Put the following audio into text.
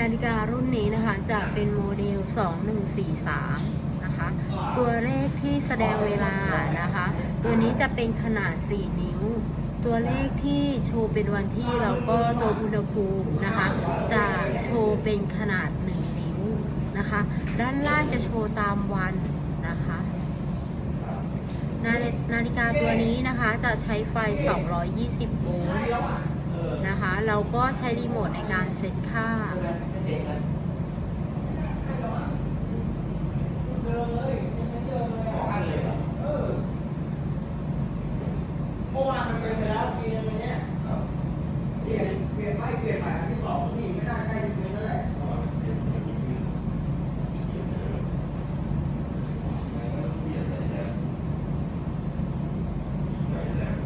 นาฬิการุ่นนี้นะคะจะเป็นโมเดล 2143 นะคะ ตัวเลขที่แสดงเวลานะคะ ตัวนี้จะเป็นขนาด 4 นิ้ว ตัวเลขที่โชว์เป็นวันที่แล้วก็ตัวอุณหภูมินะคะ จะโชว์เป็นขนาด 1 นิ้วนะคะ ด้านล่างจะโชว์ตามวันนะคะนาฬินาฬิกาตัวนี้นะคะจะใช้ไฟ 220 โวลต์นะคะ เราก็ใช้รีโมทในการเซตค่า ด็กนะออันเลยเหรอเมื่อวานมันเป็นไปแล้วทีนึงเนี่ยเปลี่ยนเปลี่ยนไปเปลี่ยนใหม่ที่สองที่